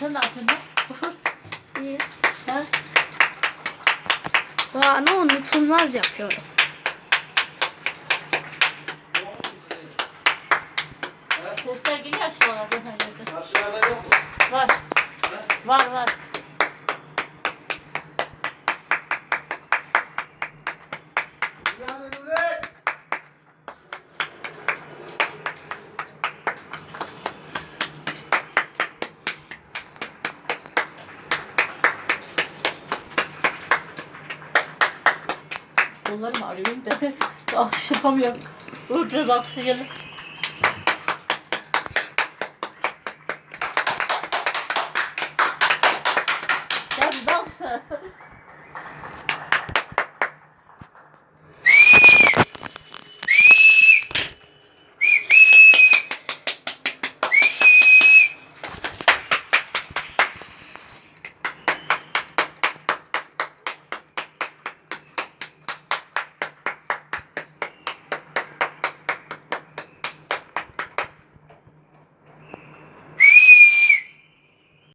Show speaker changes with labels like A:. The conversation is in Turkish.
A: Sen ne yapıyorsun lan?
B: İyi.
A: Ha?
B: Bu anı unutulmaz yapıyorum.
A: Sesler geliyor yerden.
C: Aşağıda yok mu?
A: Var. Var var. Kollarımı arıyorum da alkış yapamıyorum. Dur biraz alkışa gelin. Ya bir alkışa.